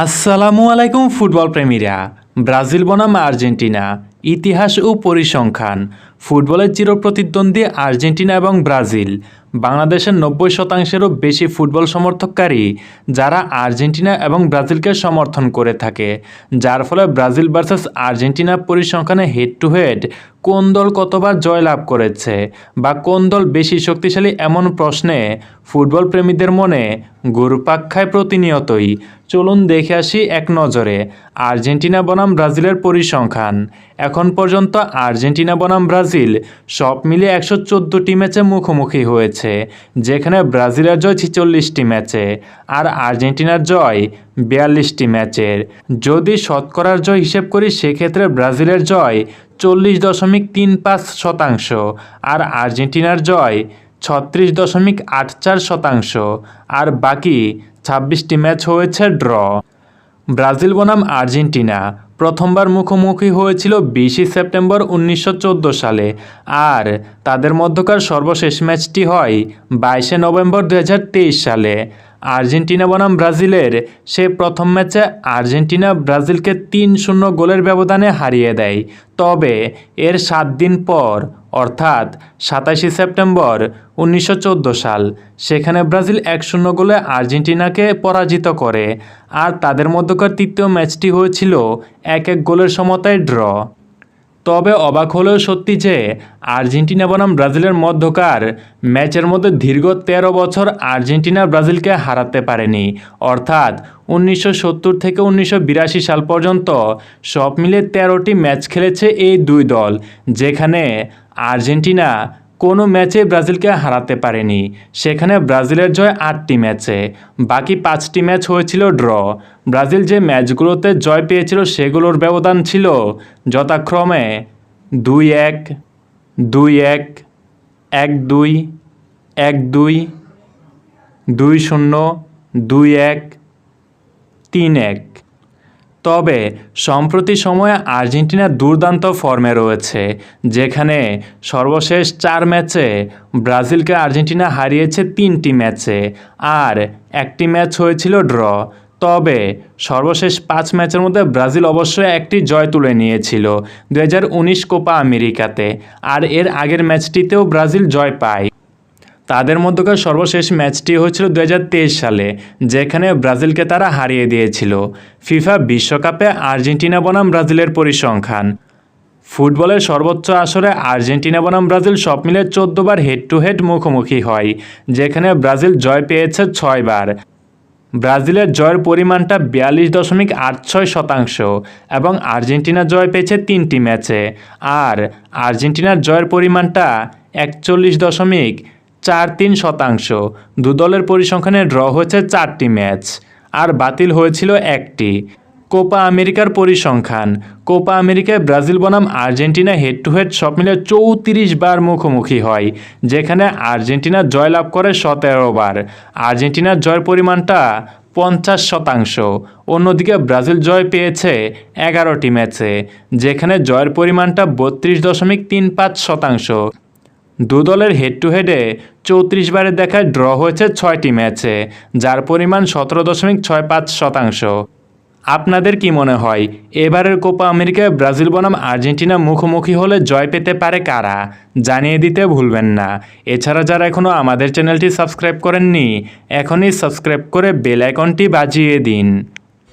আসসালামু আলাইকুম, ফুটবল প্রেমীরা। ব্রাজিল বনাম আর্জেন্টিনা। ইতিহাস ও পরিসংখ্যান। ফুটবলের চিরপ্রতিদ্বন্দ্বী আর্জেন্টিনা এবং ব্রাজিল। বাংলাদেশের নব্বই শতাংশেরও বেশি ফুটবল সমর্থককারী যারা আর্জেন্টিনা এবং ব্রাজিলকে সমর্থন করে থাকে, যার ফলে ব্রাজিল ভার্সেস আর্জেন্টিনা পরিসংখ্যানে হেড টু হেড কোন দল কতবার জয়লাভ করেছে বা কোন দল বেশি শক্তিশালী এমন প্রশ্নে ফুটবল প্রেমীদের মনে ঘুরপাক খায় প্রতিনিয়তই চলুন দেখে আসি এক নজরে, আর্জেন্টিনা বনাম ব্রাজিলের পরিসংখ্যান। এখন পর্যন্ত আর্জেন্টিনা বনাম ব্রাজিল সব মিলিয়ে একশো চোদ্দোটি ম্যাচে মুখোমুখি হয়েছে। যেখানে ব্রাজিলের জয় ছিচল্লিশটি ম্যাচে আর আর্জেন্টিনার জয় বিয়াল্লিশটি ম্যাচের। যদি শতকরার জয় হিসেব করি, সেক্ষেত্রে ব্রাজিলের জয় চল্লিশ দশমিক তিন পাঁচ শতাংশ আর আর্জেন্টিনার জয় ছত্রিশ দশমিক আট চার শতাংশ আর বাকি ছাব্বিশটি ম্যাচ হয়েছে ড্র। ব্রাজিল বনাম আর্জেন্টিনা। প্রথমবার মুখোমুখি হয়েছিল বিশে সেপ্টেম্বর উনিশশো চোদ্দ সালে। আর তাদের মধ্যকার সর্বশেষ ম্যাচটি হয় বাইশে নভেম্বর দু হাজার তেইশ সালে। আর্জেন্টিনা বনাম ব্রাজিলের। সে প্রথম ম্যাচে আর্জেন্টিনা ব্রাজিলকে তিন শূন্য গোলের ব্যবধানে হারিয়ে দেয়। তবে এর সাত দিন পর, অর্থাৎ সাতাশে সেপ্টেম্বর উনিশশো চোদ্দ সাল, সেখানে ব্রাজিল এক শূন্য গোলে আর্জেন্টিনাকে পরাজিত করে। আর তাদের মধ্যকার তৃতীয় ম্যাচটি হয়েছিল এক এক গোলের সমতায় ড্র। তবে অবাক হলেও সত্যি যে আর্জেন্টিনা বনাম ব্রাজিলের মধ্যকার ম্যাচের মধ্যে দীর্ঘ তেরো বছর আর্জেন্টিনা ব্রাজিলকে হারাতে পারেনি। অর্থাৎ উনিশশো সত্তর থেকে উনিশশো বিরাশি সাল পর্যন্ত সব মিলে তেরোটি ম্যাচ খেলেছে এই দুই দল, যেখানে আর্জেন্টিনা কোনো ম্যাচে ব্রাজিলকে হারাতে পারেনি। সেখানে ব্রাজিলের জয় আটটি ম্যাচে। বাকি পাঁচটি ম্যাচ হয়েছিল ড্র। ব্রাজিল যে ম্যাচগুলোতে জয় পেয়েছিল সেগুলোর ব্যবধান ছিল যথাক্রমে দুই এক দুই এক এক দুই এক দুই দুই শূন্য, দুই এক, তিন এক। তবে, সম্প্রতি সময়ে আর্জেন্টিনা দুর্দান্ত ফর্মে রয়েছে, যেখানে সর্বশেষ চার ম্যাচে ব্রাজিলকে আর্জেন্টিনা হারিয়েছে তিনটি ম্যাচে, আর একটি ম্যাচ হয়েছিল ড্র। তবে, সর্বশেষ পাঁচ ম্যাচের মধ্যে ব্রাজিল অবশ্যই একটি জয় তুলে নিয়েছিল দু হাজার উনিশ কোপা আমেরিকাতে, আর এর আগের ম্যাচটিতেও ব্রাজিল জয় পায়। তাদের মধ্যকার সর্বশেষ ম্যাচটি হয়েছিল দু হাজার তেইশ সালে, যেখানে ব্রাজিলকে তারা হারিয়ে দিয়েছিল। ফিফা বিশ্বকাপে আর্জেন্টিনা বনাম ব্রাজিলের পরিসংখ্যান। ফুটবলের সর্বোচ্চ আসরে আর্জেন্টিনা বনাম ব্রাজিল সব মিলে চোদ্দবার হেড টু হেড মুখোমুখি হয়, যেখানে ব্রাজিল জয় পেয়েছে ছয়বার। ব্রাজিলের জয়ের পরিমাণটা বিয়াল্লিশ দশমিক আট ছয় শতাংশ এবং আর্জেন্টিনা জয় পেয়েছে তিনটি ম্যাচে। আর আর্জেন্টিনার জয়ের পরিমাণটা একচল্লিশ দশমিক চার তিন শতাংশ। দু দলের পরিসংখ্যানে ড্র হয়েছে চারটি ম্যাচ, আর বাতিল হয়েছিল একটি। কোপা আমেরিকার পরিসংখ্যান, কোপা আমেরিকায় ব্রাজিল বনাম আর্জেন্টিনা হেড টু হেড সব মিলে চৌত্রিশ বার মুখোমুখি হয়, যেখানে আর্জেন্টিনা জয়লাভ করে সতেরো বার। আর্জেন্টিনার জয়ের পরিমাণটা পঞ্চাশ শতাংশ, অন্যদিকে ব্রাজিল জয় পেয়েছে এগারোটি ম্যাচে, যেখানে জয়ের পরিমাণটা বত্রিশ দশমিক তিন পাঁচ শতাংশ। দু দলের হেড টু হেডে চৌত্রিশ বারের দেখায় ড্র হয়েছে ছয়টি ম্যাচে যার পরিমাণ সতেরো দশমিক ছয় পাঁচ শতাংশ। আপনাদের কি মনে হয়, এবারের কোপা আমেরিকায় ব্রাজিল বনাম আর্জেন্টিনা মুখোমুখি হলে জয় পেতে পারে কারা? জানিয়ে দিতে ভুলবেন না। এছাড়া যারা এখনও আমাদের চ্যানেলটি সাবস্ক্রাইব করেননি, এখনই সাবস্ক্রাইব করে বেল আইকনটি বাজিয়ে দিন।